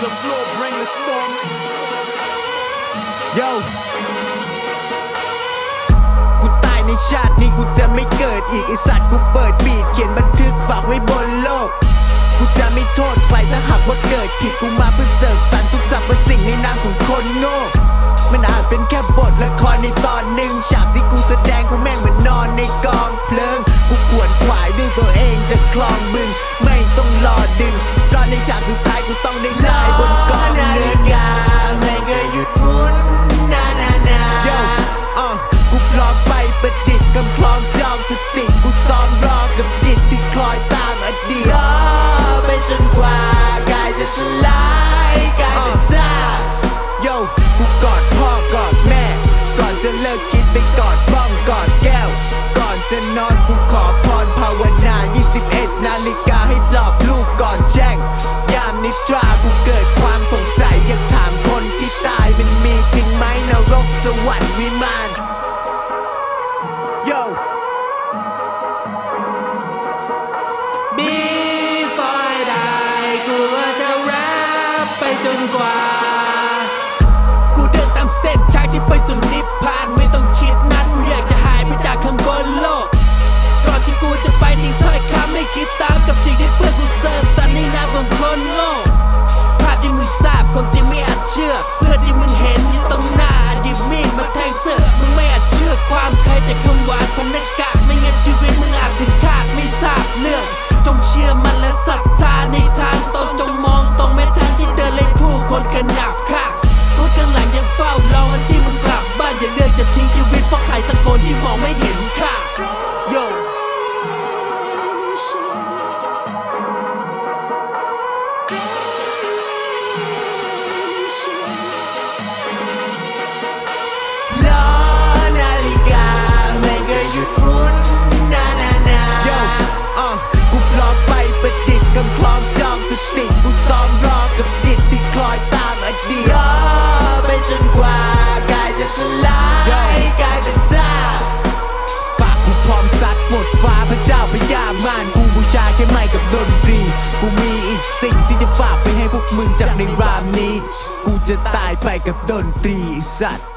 The floor, bring the storm. Yo. กูตายในชาตินี้กูจะไม่เกิดอีกไอสัตว์กูเปิดบีดเขียนบันทึกฝากไว้บนโลก กูจะไม่โทษใครถ้าหากว่าเกิดผิดกูมาเพื่อเสริม and cry. 在中国 จะทิ้งชีวิตเพราะใครสักคนที่มองไม่เห็นค่า ชาแค่ไม่กับดนตรี กูมีอีกสิ่งที่จะฝากไปให้พวกมึงจากในรามนี้ กูจะตายไปกับดนตรีสัตว์